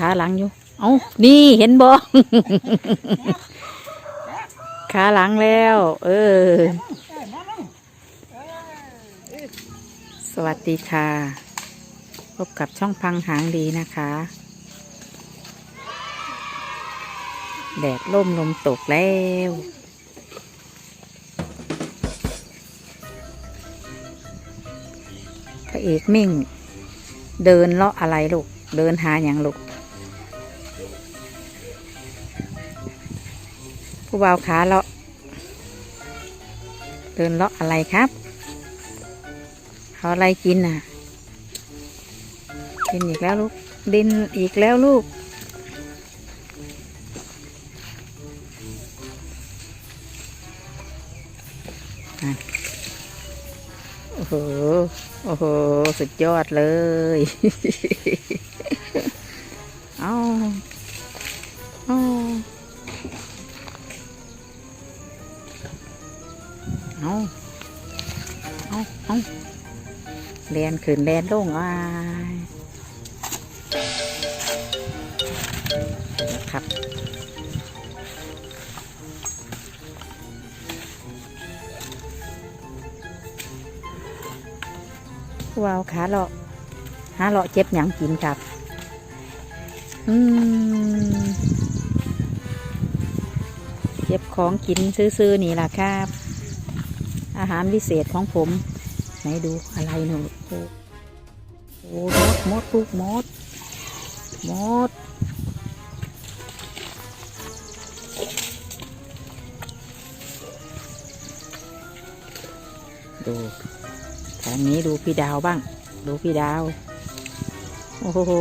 ขาหลังอยู่ เอานี่เห็นบ่ขาหลังแล้ว เออ สวัสดีค่ะ พบกับช่องพังหางดีนะคะ แดดล่มลมตกแล้วพระเอกมิ่ง เดินเลาะอะไรลูก เดินหาอย่างลูก ผู้บ่าวขาเลาะเดินเลาะอะไรครับเอาอะไรกินน่ะกินอีกแล้วลูกดินอีกแล้วลูกโอ้โห โอ้โห สุดยอดเลย เอาเอา เรียนขึ้นเรียนลงอ่ายนะครับว้าวขาเลาะหาเลาะเจ็บหยังกินครับ อืมเจ็บของกินซื้อๆนี่ล่ะครับ อาหารพิเศษของผม ไหนดูอะไรหนูโอ้โอ้มดมดลูกมดมดดูทางนี้ดูพี่ดาวบ้าง ดูพี่ดาว โอ้โห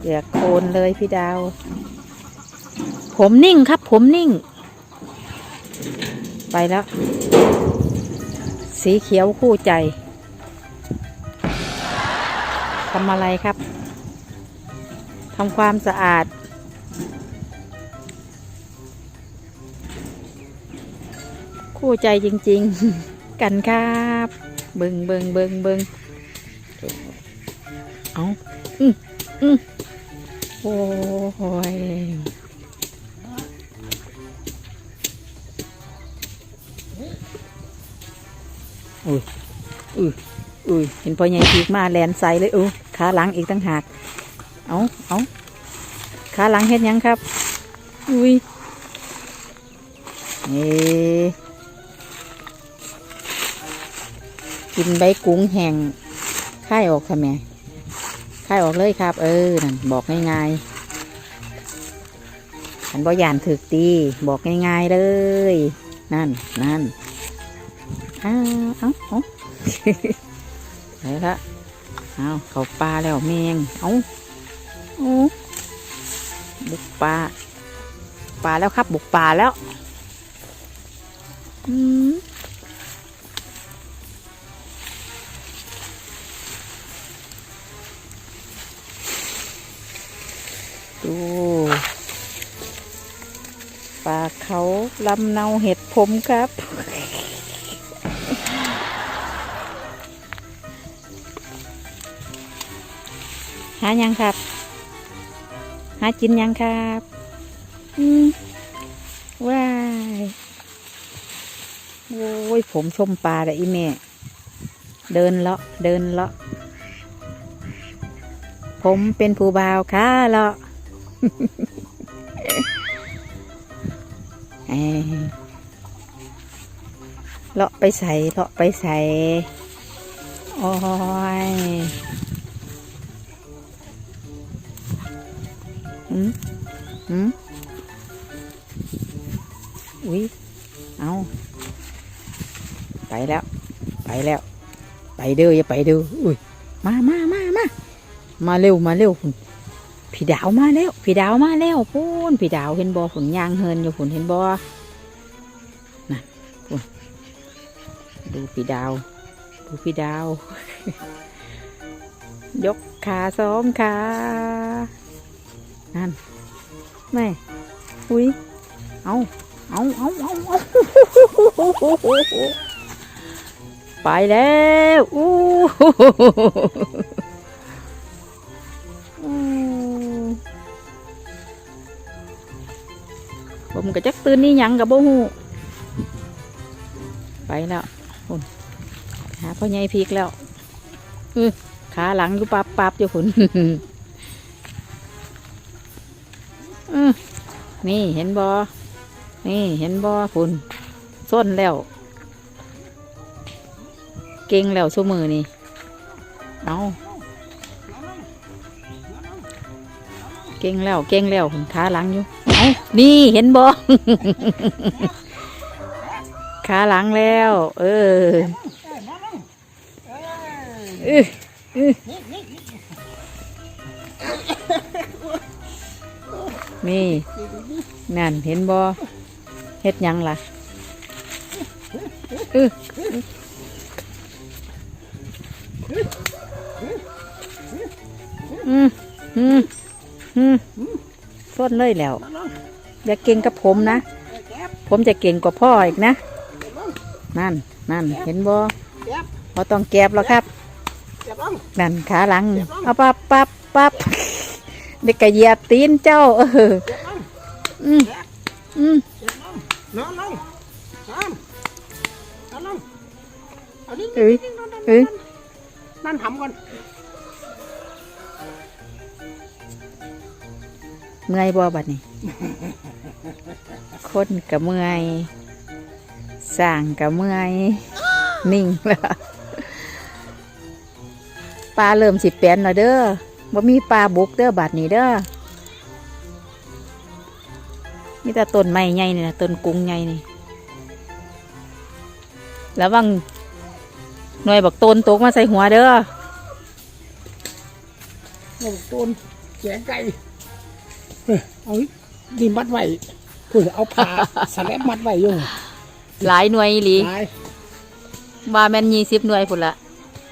เกือกโคนเลยพี่ดาว ผมนิ่งครับ ผมนิ่ง ไปแล้ว สีเขียวคู่ใจทำอะไรครับทำความสะอาด คู่ใจจริง ๆ กันครับ เบิงเบิงเบิงเบิงเอาอืมอืมโอ้ย อุ้ยอุ้ยอุ้ยเห็นพ่อใหญ่พีกมาแลนใส่เลยอู้ขาหลังอีกตั้งหาก เอาเอาขาหลังเฮ็ดยังครับ อุ้ยเอ๊ะกินใบกุ้งแห้งค่ายออกค่ะแม่ค่ายออกเลยครับ เออนั่นบอกง่ายๆฉันบ่ยานถึกตีบอกง่ายๆเลย นั่นนั่น อ้าวเอ้าเอาไปละเอาเขาปลาแล้วแมงเอาโอ้บุกปลาปลาแล้วครับ บุกปลาแล้วอืมดูปลาเขาลำเนาเห็ดผมครับ หายังครับ หากินยังครับอืมว้ายโอ้ยผมชมปลาเลยอีแม่ เดินเลาะเดินเลาะ ผมเป็นผู้บ่าวค่ะเลาะเอ้ยเลาะไปใส่เลาะไปใส่โอ้ย อืมอืมอุ้ยเอาไปแล้ว ไปแล้ว ไปเด้ออย่าไปเด้ออุ้ยมามามามามาเร็วมาเร็วพุ่นพี่ดาวมาแล้วพี่ดาวมาแล้วพูนพี่ดาวเห็นบอผุนยางเฮินอยู่ผุนเห็นบอนะพุ่นดูพี่ดาว ดูพี่ดาว ยกขาสองขา นั่นไม่อุ้ยเอาเอาเอาเอาไปแล้วอู้ผมกระจักตื่นนี่ยังกับโบหูไปแล้วคุณหาพ่อใหญ่พีกแล้วขาหลังอยู่ปับปับอยู่คุณ นี่เห็นบอนี่เห็นบอพุ่นส้นแล้ว เก่งแล้วชั่วมือนี่ เอาเก่งแล้ว เก่งแล้วขาหลังอยู่ เอานี่เห็นบอขาหลังแล้ว เออ นี่นั่นเห็นบอเฮ็ดหยังล่ะเอออืมอืมอืมส้นเลยแล้ว อย่าเก่งกับผมนะ ผมจะเก่งกว่าพ่ออีกนะ นั่น นั่น เห็นบ่พอต้องแก็บแล้วครับ นั่นขาหลัง เอาปับปับปับ เด็กกระเหยียบตีนเจ้า เอออืมอืมนอนลงนอนนอนลงเอานี่เอ้ยนอนนอนเอ้ยนั่นทำก่อนเมื่อยบ่บัดนี้คนกับเมื่อยสร้างกับเมื่อยนิ่งแล้วปลาเริ่มสิแปนแล้วเด้อ บ่มีปลาบุกเด้อบัดนี้เด้อมีแต่ต้นไม้ใหญ่นี่นะต้นกุ้งใหญ่นี่แล้ววังหน่วยบักต้นตกมาใส่หัวเด้อโอ้ต้นแกงไก่เอ้ยเอาดินมัดไว้เพื่อเอาผ้าสแลบมัดไว้อยู่หลายหน่วยอีหลีตายบาแมนยี่สิบหน่วยพุ่นละ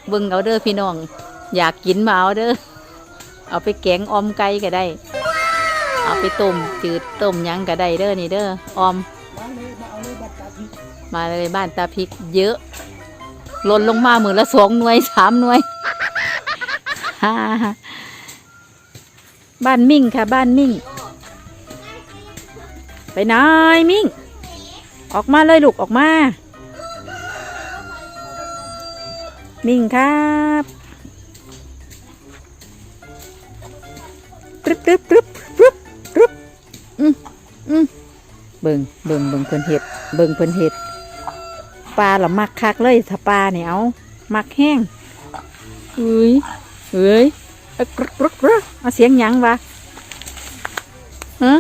เบิ่งเอาเด้อพี่น้อง อยากกินมาเอาเด้อ เอาไปแกงอมไก่ก็ได้ เอาไปต้มจืดต้มยังก็ได้เด้อนี่เด้ออม มาเลยบ้านตาพริกเยอะล่นลงมาหมือละสองหน่วยสามหน่วยบ้านมิ่งค่ะ บ้านมิ่ง ไปไหนายมิ่ง ออกมาเลยลูกออกมา มิ่งครับ รึบปรึบปรึบปรึบปรึบอืมอืมเบิ่งเบิ่งเบิ่งเพิ่นเห็ดเบิ่งเพิ่นเห็ดปลาละมักคักเลยถ้าปลาเนี่ยเอามักแห้งเอ้ยเอ้ยเอากรึกรึกรึกเอาเสียงหยังวะฮะ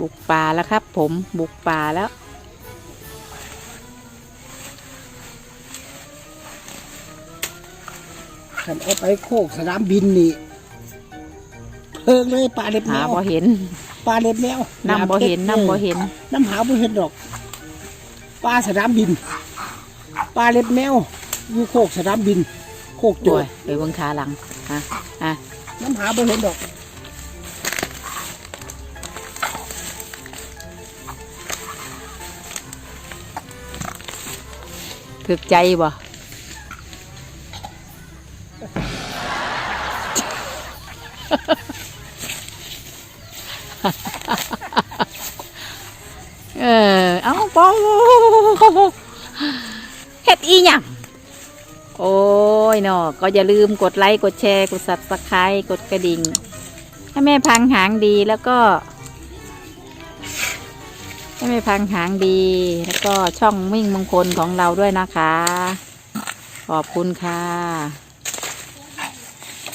บุกป่าแล้วครับ ผมบุกป่าแล้ว ขันเอาไปโคกสนามบินนี่เพิ่งเลยปลาเล็บแมหาวบ่เห็นปลาเล็บแมวน้ำบ่เห็นน้ำบ่เห็นน้ำหาบ่เห็นดอกปลาสนามบินปลาเล็บแมวอยู่โคกสนามบิน โคกโจโอ้ยยไปเบิ่งขาหลังฮะฮะน้ำหาบ่เห็นดอกถึกใจบ่ เออ เอาปอเฮ็ดอีหยังโอ้ยเนาะก็อย่าลืมกดไลค์กดแชร์กด subscribe กดกระดิ่ง ให้แม่พังหางดีแล้วก็ ให้แม่พังหางดีแล้วก็ช่องมิ่งมงคลของเราด้วยนะคะ ขอบคุณค่ะ